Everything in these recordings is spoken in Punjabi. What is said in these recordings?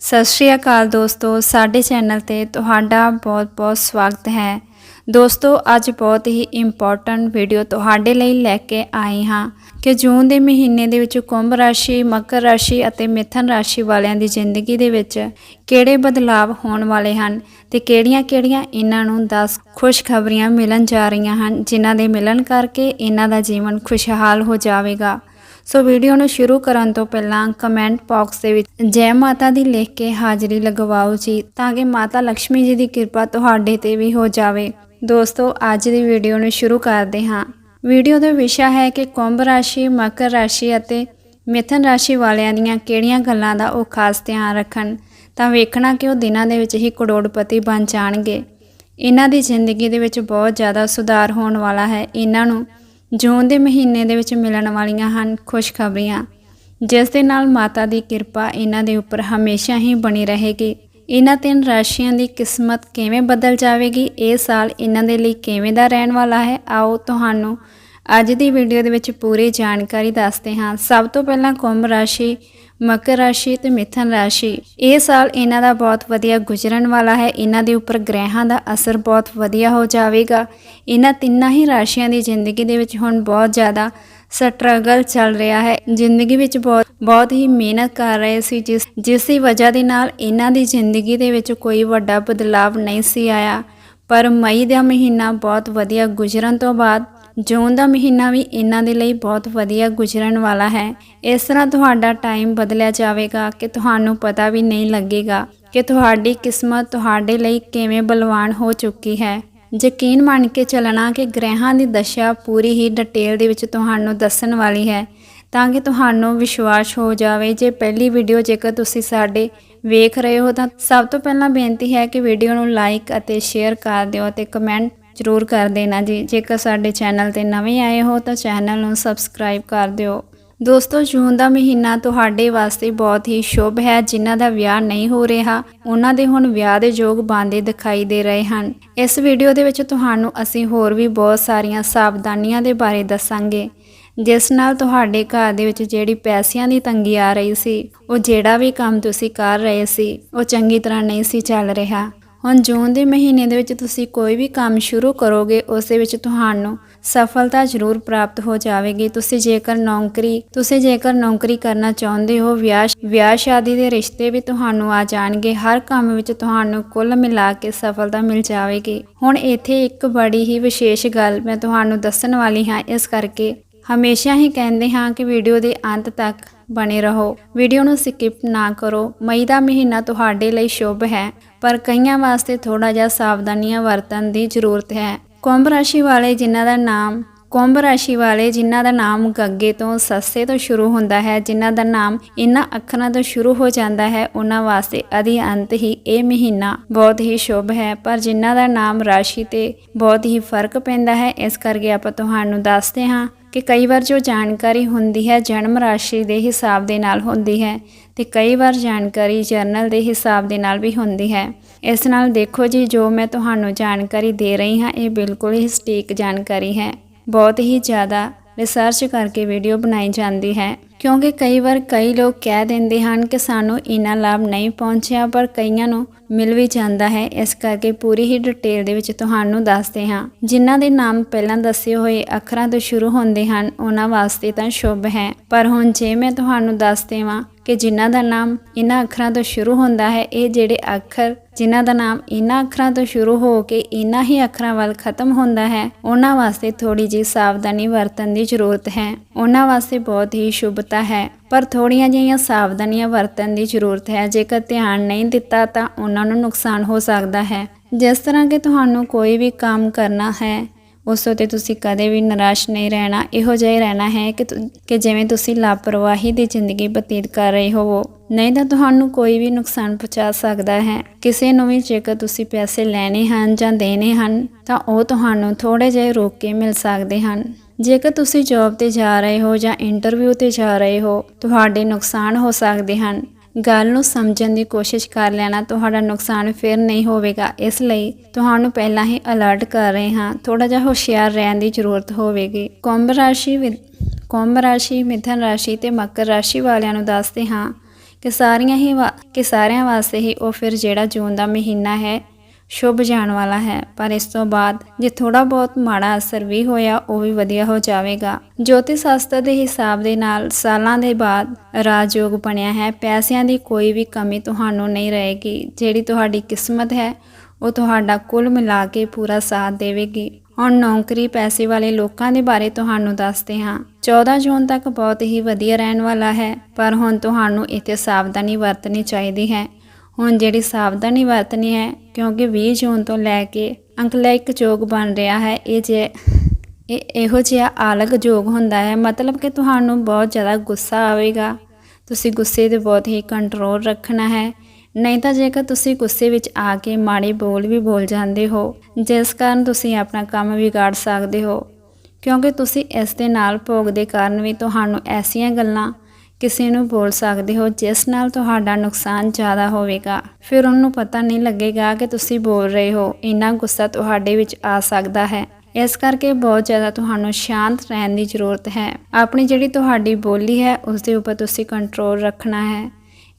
ਸਤਿ ਸ਼੍ਰੀ ਅਕਾਲ ਦੋਸਤੋ, ਸਾਡੇ ਚੈਨਲ ਤੇ ਤੁਹਾਡਾ ਬਹੁਤ-ਬਹੁਤ ਸਵਾਗਤ ਹੈ। ਦੋਸਤੋ, ਅੱਜ ਬਹੁਤ ਹੀ ਇੰਪੋਰਟੈਂਟ ਵੀਡੀਓ ਤੁਹਾਡੇ ਲਈ ਲੈ ਕੇ ਆਏ ਹਾਂ ਕਿ ਜੂਨ ਦੇ ਮਹੀਨੇ ਦੇ ਵਿੱਚ ਕੁੰਭ ਰਾਸ਼ੀ, ਮਕਰ ਰਾਸ਼ੀ ਅਤੇ ਮਿਥਨ ਰਾਸ਼ੀ ਵਾਲਿਆਂ ਦੀ ਜ਼ਿੰਦਗੀ ਦੇ ਵਿੱਚ ਕਿਹੜੇ ਬਦਲਾਵ ਹੋਣ ਵਾਲੇ ਹਨ ਤੇ ਕਿਹੜੀਆਂ-ਕਿਹੜੀਆਂ ਇਹਨਾਂ ਨੂੰ 10 ਖੁਸ਼ਖਬਰੀਆਂ ਮਿਲਣ ਜਾ ਰਹੀਆਂ ਹਨ, ਜਿਨ੍ਹਾਂ ਦੇ ਮਿਲਣ ਕਰਕੇ ਇਹਨਾਂ ਦਾ ਜੀਵਨ ਖੁਸ਼ਹਾਲ ਹੋ ਜਾਵੇਗਾ। ਸੋ ਵੀਡੀਓ ਨੂੰ ਸ਼ੁਰੂ ਕਰਨ ਤੋਂ ਪਹਿਲਾਂ ਕਮੈਂਟ ਬਾਕਸ ਦੇ ਵਿੱਚ ਜੈ ਮਾਤਾ ਦੀ ਲਿਖ ਕੇ ਹਾਜ਼ਰੀ ਲਗਵਾਓ ਜੀ, ਤਾਂ ਕਿ ਮਾਤਾ ਲక్ష్ਮੀ ਜੀ ਦੀ ਕਿਰਪਾ ਤੁਹਾਡੇ ਤੇ ਵੀ ਹੋ ਜਾਵੇ। ਦੋਸਤੋ, ਅੱਜ ਦੀ ਵੀਡੀਓ ਨੂੰ ਸ਼ੁਰੂ ਕਰਦੇ ਹਾਂ। ਵੀਡੀਓ ਦਾ ਵਿਸ਼ਾ ਹੈ ਕਿ ਕੁੰਭ ਰਾਸ਼ੀ, ਮਕਰ ਰਾਸ਼ੀ ਅਤੇ ਮਿਥਨ ਰਾਸ਼ੀ ਵਾਲਿਆਂ ਦੀਆਂ ਕਿਹੜੀਆਂ ਗੱਲਾਂ ਦਾ ਉਹ ਖਾਸ ਧਿਆਨ ਰੱਖਣ। ਤਾਂ ਵੇਖਣਾ ਕਿ ਉਹ ਦਿਨਾਂ ਦੇ ਵਿੱਚ ਹੀ ਕਰੋੜਪਤੀ ਬਣ ਜਾਣਗੇ। ਇਹਨਾਂ ਦੀ ਜ਼ਿੰਦਗੀ ਦੇ ਵਿੱਚ ਬਹੁਤ ਜ਼ਿਆਦਾ ਸੁਧਾਰ ਹੋਣ ਵਾਲਾ ਹੈ। ਇਹਨਾਂ ਨੂੰ ਜੂਨ ਦੇ ਮਹੀਨੇ ਦੇ ਵਿੱਚ ਮਿਲਣ ਵਾਲੀਆਂ ਹਨ ਖੁਸ਼ਖਬਰੀਆਂ। ਜਿਸ ਦੇ ਨਾਲ ਮਾਤਾ ਦੀ ਕਿਰਪਾ ਇਹਨਾਂ ਦੇ ਉੱਪਰ ਹਮੇਸ਼ਾ ਹੀ ਬਣੀ ਰਹੇਗੀ। ਇਹਨਾਂ ਤਿੰਨ ਰਾਸ਼ੀਆਂ ਦੀ ਕਿਸਮਤ ਕਿਵੇਂ ਬਦਲ ਜਾਵੇਗੀ, ਇਹ ਸਾਲ ਇਹਨਾਂ ਦੇ ਲਈ ਕਿਵੇਂ ਦਾ ਰਹਿਣ ਵਾਲਾ ਹੈ, ਆਓ ਤੁਹਾਨੂੰ ਅੱਜ ਦੀ ਵੀਡੀਓ ਦੇ ਵਿੱਚ ਪੂਰੀ ਜਾਣਕਾਰੀ ਦੱਸਦੇ ਹਾਂ। ਸਭ ਤੋਂ ਪਹਿਲਾਂ ਕੁੰਭ ਰਾਸ਼ੀ ਮਕਰ ਰਾਸ਼ੀ ਤੇ ਮਿਥਨ ਰਾਸ਼ੀ। ਇਹ ਸਾਲ ਇਹਨਾਂ ਦਾ ਬਹੁਤ ਵਧੀਆ ਗੁਜ਼ਰਨ ਵਾਲਾ ਹੈ। ਇਹਨਾਂ ਦੇ ਉੱਪਰ ਗ੍ਰਹਿਾਂ ਦਾ ਅਸਰ ਬਹੁਤ ਵਧੀਆ ਹੋ ਜਾਵੇਗਾ। ਇਹਨਾਂ ਤਿੰਨਾਂ ਹੀ ਰਾਸ਼ੀਆਂ ਦੀ ਜ਼ਿੰਦਗੀ ਦੇ ਵਿੱਚ ਹੁਣ ਬਹੁਤ ਜ਼ਿਆਦਾ ਸਟਰਗਲ ਚੱਲ ਰਿਹਾ ਹੈ। ਜ਼ਿੰਦਗੀ ਵਿੱਚ ਬਹੁਤ ਬਹੁਤ ਹੀ ਮਿਹਨਤ ਕਰ ਰਹੇ ਸੀ ਜਿਸ ਜਿਸ ਦੀ ਵਜ੍ਹਾ ਦੇ ਨਾਲ ਇਹਨਾਂ ਦੀ ਜ਼ਿੰਦਗੀ ਦੇ ਵਿੱਚ ਕੋਈ ਵੱਡਾ ਬਦਲਾਵ ਨਹੀਂ ਸੀ ਆਇਆ। ਪਰ ਮਈ ਦਾ ਮਹੀਨਾ ਬਹੁਤ ਵਧੀਆ ਗੁਜ਼ਰਨ ਤੋਂ ਬਾਅਦ ਜੂਨ ਦਾ ਮਹੀਨਾ ਵੀ ਇਹਨਾਂ ਦੇ ਲਈ ਬਹੁਤ ਵਧੀਆ ਗੁਜ਼ਰਨ ਵਾਲਾ ਹੈ। ਇਸ ਤਰ੍ਹਾਂ ਤੁਹਾਡਾ ਟਾਈਮ ਬਦਲਿਆ ਜਾਵੇਗਾ ਕਿ ਤੁਹਾਨੂੰ ਪਤਾ ਵੀ ਨਹੀਂ ਲੱਗੇਗਾ ਕਿ ਤੁਹਾਡੀ ਕਿਸਮਤ ਤੁਹਾਡੇ ਲਈ ਕਿਵੇਂ ਬਲਵਾਨ ਹੋ ਚੁੱਕੀ ਹੈ। ਯਕੀਨ ਮੰਨ ਕੇ ਚੱਲਣਾ ਕਿ ਗ੍ਰਹਿਾਂ ਦੀ ਦਸ਼ਾ ਪੂਰੀ ਹੀ ਡਿਟੇਲ ਦੇ ਵਿੱਚ ਤੁਹਾਨੂੰ ਦੱਸਣ ਵਾਲੀ ਹੈ। ਤਾਂ ਕਿ ਤੁਹਾਨੂੰ ਵਿਸ਼ਵਾਸ ਹੋ ਜਾਵੇ, ਜੇ ਪਹਿਲੀ ਵੀਡੀਓ ਜੇਕਰ ਤੁਸੀਂ ਸਾਡੇ ਵੇਖ ਰਹੇ ਹੋ ਤਾਂ ਸਭ ਤੋਂ ਪਹਿਲਾਂ ਬੇਨਤੀ ਹੈ ਕਿ ਵੀਡੀਓ ਨੂੰ ਲਾਈਕ ਅਤੇ ਸ਼ੇਅਰ ਕਰ ਦਿਓ ਤੇ ਕਮੈਂਟ ਜ਼ਰੂਰ ਕਰ ਦੇਣਾ ਜੀ। ਜੇਕਰ ਸਾਡੇ ਚੈਨਲ ਤੇ ਨਵੇਂ ਆਏ ਹੋ ਤਾਂ ਚੈਨਲ ਨੂੰ ਸਬਸਕ੍ਰਾਈਬ ਕਰ ਦਿਓ। ਦੋਸਤੋ, ਜੂਨ ਦਾ ਮਹੀਨਾ ਤੁਹਾਡੇ ਵਾਸਤੇ ਬਹੁਤ ਹੀ ਸ਼ੁਭ ਹੈ, ਜਿਨ੍ਹਾਂ ਦਾ ਵਿਆਹ ਨਹੀਂ ਹੋ ਰਿਹਾ। ਉਹਨਾਂ ਦੇ ਹੁਣ ਵਿਆਹ ਦੇ ਯੋਗ ਬਣਦੇ ਦਿਖਾਈ ਦੇ ਰਹੇ ਹਨ। ਇਸ ਵੀਡੀਓ ਦੇ ਵਿੱਚ ਤੁਹਾਨੂੰ ਅਸੀਂ ਹੋਰ ਵੀ ਬਹੁਤ ਸਾਰੀਆਂ ਸਾਵਧਾਨੀਆਂ ਦੇ ਬਾਰੇ ਦੱਸਾਂਗੇ। ਜਿਸ ਨਾਲ ਤੁਹਾਡੇ ਘਰ ਦੇ ਵਿੱਚ ਜਿਹੜੀ ਪੈਸਿਆਂ ਦੀ ਤੰਗੀ ਆ ਰਹੀ ਸੀ, ਉਹ ਜਿਹੜਾ ਵੀ ਕੰਮ ਤੁਸੀਂ ਕਰ ਰਹੇ ਸੀ, ਉਹ ਚੰਗੀ ਤਰ੍ਹਾਂ ਨਹੀਂ ਸੀ ਚੱਲ ਰਿਹਾ। ਹੁਣ ਜੂਨ ਦੇ ਮਹੀਨੇ ਦੇ ਵਿੱਚ ਤੁਸੀਂ ਕੋਈ ਵੀ ਕੰਮ ਸ਼ੁਰੂ ਕਰੋਗੇ, ਉਸ ਦੇ ਵਿੱਚ ਤੁਹਾਨੂੰ ਸਫਲਤਾ ਜ਼ਰੂਰ ਪ੍ਰਾਪਤ ਹੋ ਜਾਵੇਗੀ। ਤੁਸੀਂ ਜੇਕਰ ਨੌਕਰੀ, ਤੁਸੀਂ ਜੇਕਰ ਨੌਕਰੀ ਕਰਨਾ ਚਾਹੁੰਦੇ ਹੋ, ਵਿਆਹ ਵਿਆਹ ਸ਼ਾਦੀ ਦੇ ਰਿਸ਼ਤੇ ਵੀ ਤੁਹਾਨੂੰ ਆ ਜਾਣਗੇ। ਹਰ ਕੰਮ ਵਿੱਚ ਤੁਹਾਨੂੰ ਕੁੱਲ ਮਿਲਾ ਕੇ ਸਫਲਤਾ ਮਿਲ ਜਾਵੇਗੀ। ਹੁਣ ਇੱਥੇ ਇੱਕ ਬੜੀ ਹੀ ਵਿਸ਼ੇਸ਼ ਗੱਲ ਮੈਂ ਤੁਹਾਨੂੰ ਦੱਸਣ ਵਾਲੀ ਹਾਂ, ਇਸ ਕਰਕੇ ਹਮੇਸ਼ਾ ਹੀ ਕਹਿੰਦੇ ਹਾਂ ਕਿ ਵੀਡੀਓ ਦੇ ਅੰਤ ਤੱਕ ਬਣੇ ਰਹੋ। ਵੀਡੀਓ ਨੂੰ ਸਕਿਪ ਨਾ ਕਰੋ। ਮਈ ਦਾ ਮਹੀਨਾ ਤੁਹਾਡੇ ਲਈ ਸ਼ੁਭ ਹੈ, ਪਰ ਕਈਆਂ ਵਾਸਤੇ ਥੋੜਾ ਜਿਹਾ ਸਾਵਧਾਨੀਆਂ ਵਰਤਣ ਦੀ ਜ਼ਰੂਰਤ ਹੈ। ਕੁੰਭ ਰਾਸ਼ੀ ਵਾਲੇ ਜਿਨ੍ਹਾਂ ਦਾ ਨਾਮ, ਕੁੰਭ ਰਾਸ਼ੀ ਵਾਲੇ ਜਿਨ੍ਹਾਂ ਦਾ ਨਾਮ ਗੱਗੇ ਤੋਂ ਸੱਸੇ ਤੋਂ ਸ਼ੁਰੂ ਹੁੰਦਾ ਹੈ, ਜਿਨ੍ਹਾਂ ਦਾ ਨਾਮ ਇਨ੍ਹਾਂ ਅੱਖਰਾਂ ਤੋਂ ਸ਼ੁਰੂ ਹੋ ਜਾਂਦਾ ਹੈ, ਉਹਨਾਂ ਵਾਸਤੇ ਅਧੀ ਅੰਤ ਹੀ ਇਹ ਮਹੀਨਾ ਬਹੁਤ ਹੀ ਸ਼ੁਭ ਹੈ, ਪਰ ਜਿਨ੍ਹਾਂ ਦਾ ਨਾਮ ਰਾਸ਼ੀ ਤੇ ਬਹੁਤ ਹੀ ਫ਼ਰਕ ਪੈਂਦਾ ਹੈ, ਇਸ ਕਰਕੇ ਆਪਾਂ ਤੁਹਾਨੂੰ ਦੱਸਦੇ ਹਾਂ ਕਿ ਕਈ ਵਾਰ ਜੋ ਜਾਣਕਾਰੀ ਹੁੰਦੀ ਹੈ ਜਨਮ ਰਾਸ਼ੀ ਦੇ ਹਿਸਾਬ ਦੇ ਨਾਲ ਹੁੰਦੀ ਹੈ ਤੇ ਕਈ ਵਾਰ ਜਾਣਕਾਰੀ ਜਰਨਲ ਦੇ ਹਿਸਾਬ ਦੇ ਨਾਲ ਵੀ ਹੁੰਦੀ ਹੈ। ਇਸ ਨਾਲ ਦੇਖੋ ਜੀ, ਜੋ ਮੈਂ ਤੁਹਾਨੂੰ ਜਾਣਕਾਰੀ ਦੇ ਰਹੀ ਹਾਂ, ਇਹ ਬਿਲਕੁਲ ਹੀ ਸਟੀਕ ਜਾਣਕਾਰੀ ਹੈ। ਬਹੁਤ ਹੀ ਜ਼ਿਆਦਾ ਰਿਸਰਚ ਕਰਕੇ ਵੀਡੀਓ ਬਣਾਈ ਜਾਂਦੀ ਹੈ, ਕਿਉਂਕਿ ਕਈ ਵਾਰ ਕਈ ਲੋਕ ਕਹਿ ਦਿੰਦੇ ਹਨ ਕਿ ਸਾਨੂੰ ਇਨਾ ਲਾਭ ਨਹੀਂ ਪਹੁੰਚਿਆ, ਪਰ ਕਈਆਂ ਨੂੰ ਮਿਲ ਵੀ ਜਾਂਦਾ ਹੈ। ਇਸ ਕਰਕੇ ਪੂਰੀ ਹੀ ਡਿਟੇਲ ਦੇ ਵਿੱਚ ਤੁਹਾਨੂੰ ਦੱਸਦੇ ਹਾਂ। ਜਿਨ੍ਹਾਂ ਦੇ ਨਾਮ ਪਹਿਲਾਂ ਦੱਸੇ ਹੋਏ ਅੱਖਰਾਂ ਤੋਂ ਸ਼ੁਰੂ ਹੁੰਦੇ ਹਨ, ਉਹਨਾਂ ਵਾਸਤੇ ਤਾਂ ਸ਼ੁਭ ਹੈ। ਪਰ ਹੁਣ ਜੇ ਮੈਂ ਤੁਹਾਨੂੰ ਦੱਸ ਦੇਵਾਂ ਕਿ ਜਿਨ੍ਹਾਂ ਦਾ ਨਾਮ ਇਹਨਾਂ ਅੱਖਰਾਂ ਤੋਂ ਸ਼ੁਰੂ ਹੁੰਦਾ ਹੈ, ਇਹ ਜਿਹੜੇ ਅੱਖਰ ਜਿਨ੍ਹਾਂ ਦਾ ਨਾਮ ਇਹਨਾਂ ਅੱਖਰਾਂ ਤੋਂ ਸ਼ੁਰੂ ਹੋ ਕੇ ਇਹਨਾਂ ਹੀ ਅੱਖਰਾਂ ਵੱਲ ਖਤਮ ਹੁੰਦਾ ਹੈ, ਉਹਨਾਂ ਵਾਸਤੇ ਥੋੜੀ ਜਿਹੀ ਸਾਵਧਾਨੀ ਵਰਤਣ ਦੀ ਜ਼ਰੂਰਤ ਹੈ। ਉਹਨਾਂ ਵਾਸਤੇ ਬਹੁਤ ਹੀ ਸ਼ੁਭਤਾ ਹੈ। ਪਰ ਥੋੜੀਆਂ ਜਿਹੀਆਂ ਸਾਵਧਾਨੀਆਂ ਵਰਤਣ ਦੀ ਜ਼ਰੂਰਤ ਹੈ। ਜੇਕਰ ਧਿਆਨ ਨਹੀਂ ਦਿੱਤਾ ਤਾਂ ਉਹਨਾਂ ਨੂੰ ਨੁਕਸਾਨ ਹੋ ਸਕਦਾ ਹੈ। ਜਿਸ ਤਰ੍ਹਾਂ ਕਿ ਤੁਹਾਨੂੰ ਕੋਈ ਵੀ ਕੰਮ ਕਰਨਾ ਹੈ, ਉਸ ਉਤੇ ਤੁਸੀਂ ਕਦੇ ਵੀ ਨਿਰਾਸ਼ ਨਹੀਂ ਰਹਿਣਾ। ਇਹੋ ਜਿਹਾ ਹੀ ਰਹਿਣਾ ਹੈ ਕਿ ਕਿ ਜਿਵੇਂ ਤੁਸੀਂ ਲਾਪਰਵਾਹੀ ਦੀ ਜ਼ਿੰਦਗੀ ਬਤੀਤ ਕਰ ਰਹੇ ਹੋਵੋ। ਨਹੀਂ ਤਾਂ ਤੁਹਾਨੂੰ ਕੋਈ ਵੀ ਨੁਕਸਾਨ ਪਹੁੰਚਾ ਸਕਦਾ ਹੈ। ਕਿਸੇ ਨੂੰ ਵੀ ਜੇਕਰ ਤੁਸੀਂ ਪੈਸੇ ਲੈਣੇ ਹਨ ਜਾਂ ਦੇਣੇ ਹਨ, ਤਾਂ ਉਹ ਤੁਹਾਨੂੰ ਥੋੜੇ ਜਿਹੇ ਰੋਕ ਕੇ ਮਿਲ ਸਕਦੇ ਹਨ। ਜੇਕਰ ਤੁਸੀਂ ਜੌਬ ਤੇ ਜਾ ਰਹੇ ਹੋ ਜਾਂ ਇੰਟਰਵਿਊ ਤੇ ਜਾ ਰਹੇ ਹੋ, ਤੁਹਾਡੇ ਨੁਕਸਾਨ ਹੋ ਸਕਦੇ ਹਨ। ਗੱਲ ਨੂੰ ਸਮਝਣ ਦੀ ਕੋਸ਼ਿਸ਼ ਕਰ ਲੈਣਾ, ਤੁਹਾਡਾ ਨੁਕਸਾਨ ਫਿਰ ਨਹੀਂ ਹੋਵੇਗਾ। ਇਸ ਲਈ ਤੁਹਾਨੂੰ ਪਹਿਲਾਂ ਹੀ ਅਲਰਟ ਕਰ ਰਹੇ ਹਾਂ। ਥੋੜਾ ਜਿਹਾ ਹੁਸ਼ਿਆਰ ਰਹਿਣ ਦੀ ਜ਼ਰੂਰਤ ਹੋਵੇਗੀ। ਕੁੰਭ ਰਾਸ਼ੀ ਵਿ- ਕੁੰਭ ਰਾਸ਼ੀ, ਮਿਥਨ ਰਾਸ਼ੀ ਤੇ ਮਕਰ ਰਾਸ਼ੀ ਵਾਲਿਆਂ ਨੂੰ ਦੱਸਦੇ ਹਾਂ ਕਿ ਸਾਰੀਆਂ ਹੀ ਵਾ- ਕਿ ਸਾਰਿਆਂ ਵਾਸਤੇ ਹੀ ਉਹ ਫਿਰ ਜਿਹੜਾ ਜੂਨ ਦਾ ਮਹੀਨਾ ਹੈ ਸ਼ੁਭ ਜਾਣ ਵਾਲਾ ਹੈ। ਪਰ ਇਸ ਤੋਂ ਬਾਅਦ ਜੇ ਥੋੜਾ ਬਹੁਤ ਮਾੜਾ ਅਸਰ ਵੀ ਹੋਇਆ, ਉਹ ਵੀ ਵਧੀਆ ਹੋ ਜਾਵੇਗਾ। ਜੋਤਿਸ਼ ਸ਼ਾਸਤਰ ਦੇ ਹਿਸਾਬ ਦੇ ਨਾਲ ਸਾਲਾਂ ਦੇ ਬਾਅਦ ਰਾਜਯੋਗ ਬਣਿਆ ਹੈ। ਪੈਸਿਆਂ ਦੀ ਕੋਈ ਵੀ ਕਮੀ ਤੁਹਾਨੂੰ ਨਹੀਂ ਰਹੇਗੀ। ਜਿਹੜੀ ਤੁਹਾਡੀ ਕਿਸਮਤ ਹੈ, ਉਹ ਤੁਹਾਡਾ ਕੁੱਲ ਮਿਲਾ ਕੇ ਪੂਰਾ ਸਾਥ ਦੇਵੇਗੀ। ਹੁਣ ਨੌਕਰੀ ਪੈਸੇ ਵਾਲੇ ਲੋਕਾਂ ਦੇ ਬਾਰੇ ਤੁਹਾਨੂੰ ਦੱਸਦੇ ਹਾਂ। 14 ਜੂਨ ਤੱਕ ਬਹੁਤ ਹੀ ਵਧੀਆ ਰਹਿਣ ਵਾਲਾ ਹੈ, ਪਰ ਹੁਣ ਤੁਹਾਨੂੰ ਇੱਥੇ ਸਾਵਧਾਨੀ ਵਰਤਣੀ ਚਾਹੀਦੀ ਹੈ। ਹੁਣ ਜਿਹੜੀ ਸਾਵਧਾਨੀ ਵਰਤਣੀ ਹੈ, ਕਿਉਂਕਿ 20 ਜੂਨ ਤੋਂ ਲੈ ਕੇ ਅੰਕਲੈਕ ਯੋਗ ਬਣ ਰਿਹਾ ਹੈ, ਇਹ ਜੇ, ਇਹ ਇਹੋ ਜਿਹਾ ਆਲਗ ਯੋਗ ਹੁੰਦਾ ਹੈ, ਮਤਲਬ ਕਿ ਤੁਹਾਨੂੰ ਬਹੁਤ ਜ਼ਿਆਦਾ ਗੁੱਸਾ ਆਵੇਗਾ। ਤੁਸੀਂ ਗੁੱਸੇ ਤੇ ਬਹੁਤ ਹੀ ਕੰਟਰੋਲ ਰੱਖਣਾ ਹੈ। ਨਹੀਂ ਤਾਂ ਜੇਕਰ ਤੁਸੀਂ ਗੁੱਸੇ ਵਿੱਚ ਆ ਕੇ ਮਾੜੇ ਬੋਲ ਵੀ ਬੋਲ ਜਾਂਦੇ ਹੋ, ਜਿਸ ਕਾਰਨ ਤੁਸੀਂ ਆਪਣਾ ਕੰਮ ਵਿਗਾੜ ਸਕਦੇ ਹੋ। ਕਿਉਂਕਿ ਤੁਸੀਂ ਇਸ ਦੇ ਨਾਲ ਭੋਗ ਦੇ ਕਾਰਨ ਵੀ ਤੁਹਾਨੂੰ ਐਸੀਆਂ ਗੱਲਾਂ ਕਿਸੇ ਨੂੰ ਬੋਲ ਸਕਦੇ ਹੋ, ਜਿਸ ਨਾਲ ਤੁਹਾਡਾ ਨੁਕਸਾਨ ਜ਼ਿਆਦਾ ਹੋਵੇਗਾ। ਫਿਰ ਉਹਨੂੰ ਪਤਾ ਨਹੀਂ ਲੱਗੇਗਾ ਕਿ ਤੁਸੀਂ ਬੋਲ ਰਹੇ ਹੋ। ਇੰਨਾ ਗੁੱਸਾ ਤੁਹਾਡੇ ਵਿੱਚ ਆ ਸਕਦਾ ਹੈ। ਇਸ ਕਰਕੇ ਬਹੁਤ ਜ਼ਿਆਦਾ ਤੁਹਾਨੂੰ ਸ਼ਾਂਤ ਰਹਿਣ ਦੀ ਜ਼ਰੂਰਤ ਹੈ। ਆਪਣੀ ਜਿਹੜੀ ਤੁਹਾਡੀ ਬੋਲੀ ਹੈ ਉਸ ਦੇ ਉੱਪਰ ਤੁਸੀਂ ਕੰਟਰੋਲ ਰੱਖਣਾ ਹੈ।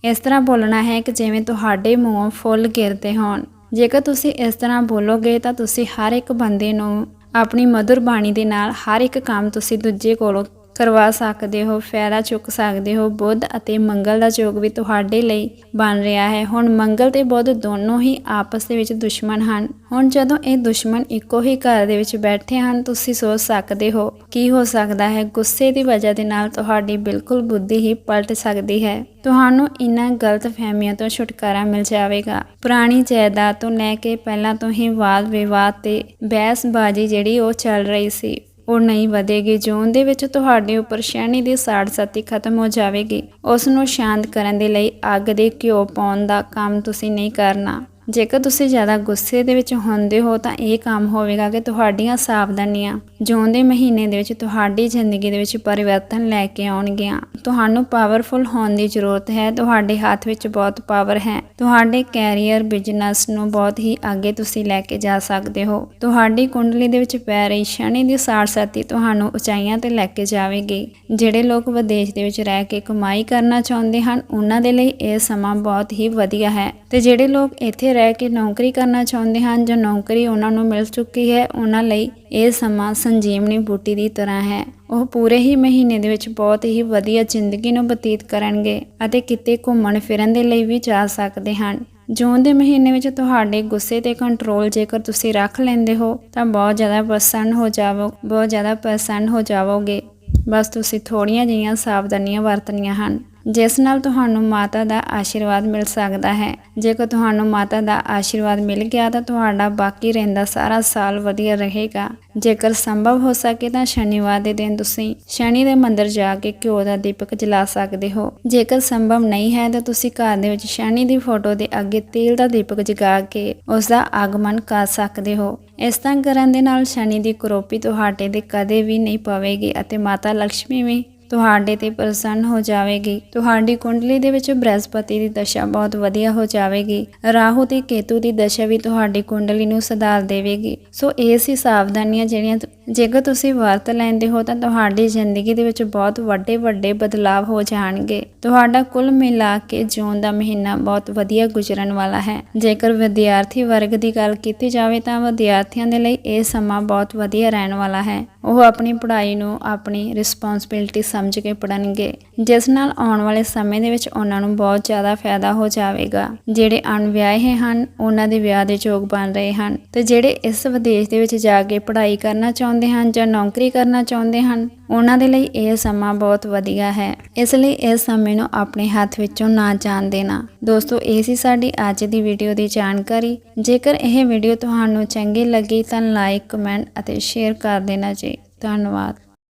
ਇਸ ਤਰ੍ਹਾਂ ਬੋਲਣਾ ਹੈ ਕਿ ਜਿਵੇਂ ਤੁਹਾਡੇ ਮੂੰਹੋਂ ਫੁੱਲ ਗਿਰਦੇ ਹੋਣ। ਜੇਕਰ ਤੁਸੀਂ ਇਸ ਤਰ੍ਹਾਂ ਬੋਲੋਗੇ, ਤਾਂ ਤੁਸੀਂ ਹਰ ਇੱਕ ਬੰਦੇ ਨੂੰ ਆਪਣੀ ਮధుਰ ਬਾਣੀ ਦੇ ਨਾਲ ਹਰ ਇੱਕ ਕੰਮ ਤੁਸੀਂ ਦੂਜੇ ਕੋਲੋਂ ਕਰਵਾ ਸਕਦੇ ਹੋ ਫਾਇਦਾ ਚੁੱਕ ਸਕਦੇ ਹੋ, ਬੁੱਧ ਅਤੇ ਮੰਗਲ ਦਾ ਯੋਗ ਵੀ ਤੁਹਾਡੇ ਲਈ ਬਣ ਰਿਹਾ ਹੈ। ਹੁਣ ਮੰਗਲ ਤੇ ਬੁੱਧ ਦੋਨੋਂ ਹੀ ਆਪਸ ਦੇ ਵਿੱਚ ਦੁਸ਼ਮਣ ਹਨ। ਹੁਣ ਜਦੋਂ ਇਹ ਦੁਸ਼ਮਣ ਇੱਕੋ ਹੀ ਘਰ ਦੇ ਵਿੱਚ ਬੈਠੇ ਹਨ, ਤੁਸੀਂ ਸੋਚ ਸਕਦੇ ਹੋ, ਕੀ ਹੋ ਸਕਦਾ ਹੈ? ਗੁੱਸੇ ਦੀ ਵਜ੍ਹਾ ਦੇ ਨਾਲ ਤੁਹਾਡੀ ਬਿਲਕੁਲ ਬੁੱਧੀ ਹੀ ਪਲਟ ਸਕਦੀ ਹੈ। ਤੁਹਾਨੂੰ ਇਹਨਾਂ ਗਲਤ ਫਹਿਮੀਆਂ ਤੋਂ ਛੁਟਕਾਰਾ ਮਿਲ ਜਾਵੇਗਾ। ਪੁਰਾਣੀ ਜਾਇਦਾਦ ਤੋਂ ਲੈ ਕੇ ਪਹਿਲਾਂ ਤੋਂ ਹੀ ਵਾਦ ਵਿਵਾਦ ਤੇ ਬਹਿਸਬਾਜ਼ੀ ਜਿਹੜੀ ਉਹ ਚੱਲ ਰਹੀ ਸੀ। ਉਹ ਨਹੀਂ ਵਧੇਗੀ ਜੂਨ ਦੇ ਵਿੱਚ ਤੁਹਾਡੇ ਉੱਪਰ ਸ਼ੈਣੀ ਦੀ ਸਾੜ ਸਤੀ ਖਤਮ ਹੋ ਜਾਵੇਗੀ। ਉਸ ਨੂੰ ਸ਼ਾਂਤ ਕਰਨ ਦੇ ਲਈ ਅੱਗ ਦੇ ਘਿਓ ਪਾਉਣ ਦਾ ਕੰਮ ਤੁਸੀਂ ਨਹੀਂ ਕਰਨਾ। ਜੇਕਰ ਤੁਸੀਂ ਜ਼ਿਆਦਾ ਗੁੱਸੇ ਦੇ ਵਿੱਚ ਹੁੰਦੇ ਹੋ ਤਾਂ ਇਹ ਕੰਮ ਹੋਵੇਗਾ ਕਿ ਤੁਹਾਡੀਆਂ ਸਾਵਧਾਨੀਆਂ ਜੂਨ ਦੇ ਮਹੀਨੇ ਦੇ ਵਿੱਚ ਤੁਹਾਡੀ ਜ਼ਿੰਦਗੀ ਦੇ ਵਿੱਚ ਪਰਿਵਰਤਨ ਲੈ ਕੇ ਆਉਣਗੀਆਂ। ਤੁਹਾਨੂੰ ਪਾਵਰਫੁਲ ਹੋਣ ਦੀ ਜ਼ਰੂਰਤ ਹੈ। ਤੁਹਾਡੇ ਹੱਥ ਵਿੱਚ ਬਹੁਤ ਪਾਵਰ ਹੈ। ਤੁਹਾਡੇ ਕੈਰੀਅਰ ਬਿਜ਼ਨਸ ਨੂੰ ਬਹੁਤ ਹੀ ਅੱਗੇ ਤੁਸੀਂ ਲੈ ਕੇ ਜਾ ਸਕਦੇ ਹੋ। ਤੁਹਾਡੀ ਕੁੰਡਲੀ ਦੇ ਵਿੱਚ ਪੈ ਰਹੀ ਸ਼ਨੀ ਦੀ ਸਾੜ ਸਾਤੀ ਤੁਹਾਨੂੰ ਉਚਾਈਆਂ ਤੇ ਲੈ ਕੇ ਜਾਵੇਗੀ। ਜਿਹੜੇ ਲੋਕ ਵਿਦੇਸ਼ ਦੇ ਵਿੱਚ ਰਹਿ ਕੇ ਕਮਾਈ ਕਰਨਾ ਚਾਹੁੰਦੇ ਹਨ, ਉਹਨਾਂ ਦੇ ਲਈ ਇਹ ਸਮਾਂ ਬਹੁਤ ਹੀ ਵਧੀਆ ਹੈ। ਤੇ ਜਿਹੜੇ ਲੋਕ ਇੱਥੇ ਰਹਿ ਕੇ ਨੌਕਰੀ ਕਰਨਾ ਚਾਹੁੰਦੇ ਹਨ, ਜਾਂ ਨੌਕਰੀ ਉਹਨਾਂ ਨੂੰ ਮਿਲ ਚੁੱਕੀ ਹੈ, ਉਹਨਾਂ ਲਈ ਇਹ ਸਮਾਂ ਸੰਜੀਵਨੀ ਬੂਟੀ ਦੀ ਤਰ੍ਹਾਂ ਹੈ। ਉਹ ਪੂਰੇ ਹੀ ਮਹੀਨੇ ਦੇ ਵਿੱਚ ਬਹੁਤ ਹੀ ਵਧੀਆ ਜ਼ਿੰਦਗੀ ਨੂੰ ਬਤੀਤ ਕਰਨਗੇ ਅਤੇ ਕਿਤੇ ਘੁੰਮਣ ਫਿਰਨ ਦੇ ਲਈ ਵੀ ਜਾ ਸਕਦੇ ਹਨ। ਜੂਨ ਦੇ ਮਹੀਨੇ ਵਿੱਚ ਤੁਹਾਡੇ ਗੁੱਸੇ ਤੇ ਕੰਟਰੋਲ ਜੇਕਰ ਤੁਸੀਂ ਰੱਖ ਲੈਂਦੇ ਹੋ, ਤਾਂ ਬਹੁਤ ਜ਼ਿਆਦਾ ਪ੍ਰਸੰਨ ਹੋ ਜਾਵੋ, ਬਹੁਤ ਜ਼ਿਆਦਾ ਪ੍ਰਸੰਨ ਹੋ ਜਾਵੋਗੇ। ਬਸ ਤੁਸੀਂ ਥੋੜੀਆਂ ਜਿਹੀਆਂ ਸਾਵਧਾਨੀਆਂ ਵਰਤਣੀਆਂ ਹਨ। ਜਿਸ ਨਾਲ ਤੁਹਾਨੂੰ ਮਾਤਾ ਦਾ ਆਸ਼ੀਰਵਾਦ ਮਿਲ ਸਕਦਾ ਹੈ। ਜੇਕਰ ਤੁਹਾਨੂੰ ਮਾਤਾ ਦਾ ਆਸ਼ੀਰਵਾਦ ਮਿਲ ਗਿਆ ਤਾਂ ਤੁਹਾਡਾ ਬਾਕੀ ਰਹਿੰਦਾ ਸਾਰਾ ਸਾਲ ਵਧੀਆ ਰਹੇਗਾ। ਜੇਕਰ ਸੰਭਵ ਹੋ ਸਕੇ ਤਾਂ ਸ਼ਨੀਵਾਰ ਦੇ ਦਿਨ ਤੁਸੀਂ ਸ਼ਨੀ ਦੇ ਮੰਦਿਰ ਜਾ ਕੇ ਘਿਓ ਦਾ ਦੀਪਕ ਜਲਾ ਸਕਦੇ ਹੋ। ਜੇਕਰ ਸੰਭਵ ਨਹੀਂ ਹੈ ਤਾਂ ਤੁਸੀਂ ਘਰ ਦੇ ਵਿੱਚ ਸ਼ਨੀ ਦੀ ਫੋਟੋ ਦੇ ਅੱਗੇ ਤੇਲ ਦਾ ਦੀਪਕ ਜਗਾ ਕੇ ਉਸ ਦਾ ਆਗਮਨ ਕਰ ਸਕਦੇ ਹੋ। ਇਸ ਤਰ੍ਹਾਂ ਕਰਨ ਦੇ ਨਾਲ ਸ਼ਨੀ ਦੀ ਕਰੋਪੀ ਤੁਹਾਡੇ ਤੇ ਕਦੇ ਵੀ ਨਹੀਂ ਪਵੇਗੀ ਅਤੇ ਮਾਤਾ ਲక్ష్ਮੀ ਵੀ ਤੁਹਾਡੇ ਤੇ ਪ੍ਰਸੰਨ ਹੋ ਜਾਵੇਗੀ। ਤੁਹਾਡੀ ਕੁੰਡਲੀ ਦੇ ਵਿੱਚ ਬ੍ਰਹਸਪਤੀ ਦੀ ਦਸ਼ਾ ਬਹੁਤ ਵਧੀਆ ਹੋ ਜਾਵੇਗੀ। ਰਾਹੂ ਤੇ ਕੇਤੂ ਦੀ ਦਸ਼ਾ ਵੀ ਤੁਹਾਡੀ ਕੁੰਡਲੀ ਨੂੰ ਸੁਧਾਰ ਦੇਵੇਗੀ। ਸੋ ਇਹ ਸੀ ਸਾਵਧਾਨੀਆਂ ਜਿਹੜੀਆਂ ਜੇਕਰ ਤੁਸੀਂ ਵਰਤ ਲੈਂਦੇ ਹੋ ਤਾਂ ਤੁਹਾਡੀ ਜ਼ਿੰਦਗੀ ਦੇ ਵਿੱਚ ਬਹੁਤ ਵੱਡੇ ਵੱਡੇ ਬਦਲਾਅ ਹੋ ਜਾਣਗੇ। ਤੁਹਾਡਾ ਕੁੱਲ ਮਿਲਾ ਕੇ ਜੂਨ ਦਾ ਮਹੀਨਾ ਬਹੁਤ ਵਧੀਆ ਗੁਜ਼ਰਨ ਵਾਲਾ ਹੈ। ਜੇਕਰ ਵਿਦਿਆਰਥੀ ਵਰਗ ਦੀ ਗੱਲ ਕੀਤੀ ਜਾਵੇ ਤਾਂ ਵਿਦਿਆਰਥੀਆਂ ਦੇ ਲਈ ਇਹ ਸਮਾਂ ਬਹੁਤ ਵਧੀਆ ਰਹਿਣ ਵਾਲਾ ਹੈ। ਉਹ ਆਪਣੀ ਪੜ੍ਹਾਈ ਨੂੰ ਆਪਣੀ ਰਿਸਪੌਂਸਿਬਿਲਟੀ ਸਮਝ ਕੇ ਪੜ੍ਹਨਗੇ, ਜਿਸ ਨਾਲ ਆਉਣ ਵਾਲੇ ਸਮੇਂ ਦੇ ਵਿੱਚ ਉਹਨਾਂ ਨੂੰ ਬਹੁਤ ਜ਼ਿਆਦਾ ਫਾਇਦਾ ਹੋ ਜਾਵੇਗਾ। ਜਿਹੜੇ ਅਣਵਿਆਹੇ ਹਨ, ਉਹਨਾਂ ਦੇ ਵਿਆਹ ਦੇ ਯੋਗ ਬਣ ਰਹੇ ਹਨ ਤੇ ਜਿਹੜੇ ਇਸ ਵਿਦੇਸ਼ ਦੇ ਵਿੱਚ ਜਾ ਕੇ ਪੜ੍ਹਾਈ ਕਰਨਾ ਚਾਹੁੰਦੇ ਹਨ ਜਾਂ ਨੌਕਰੀ ਕਰਨਾ ਚਾਹੁੰਦੇ ਹਨ ਉਹਨਾਂ ਦੇ ਲਈ ਇਹ ਸਮਾਂ ਬਹੁਤ ਵਧੀਆ ਹੈ। ਇਸ ਲਈ ਇਸ ਸਮੇਂ ਨੂੰ ਆਪਣੇ ਹੱਥ ਵਿੱਚੋਂ ਨਾ ਜਾਣ ਦੇਣਾ। ਦੋਸਤੋ, ਇਹ ਸੀ ਸਾਡੀ ਅੱਜ ਦੀ ਵੀਡੀਓ ਦੀ ਜਾਣਕਾਰੀ। ਜੇਕਰ ਇਹ ਵੀਡੀਓ ਤੁਹਾਨੂੰ ਚੰਗੀ ਲੱਗੀ ਤਾਂ ਲਾਈਕ, ਕਮੈਂਟ ਅਤੇ ਸ਼ੇਅਰ ਕਰ ਦੇਣਾ ਜੀ। ਧੰਨਵਾਦ।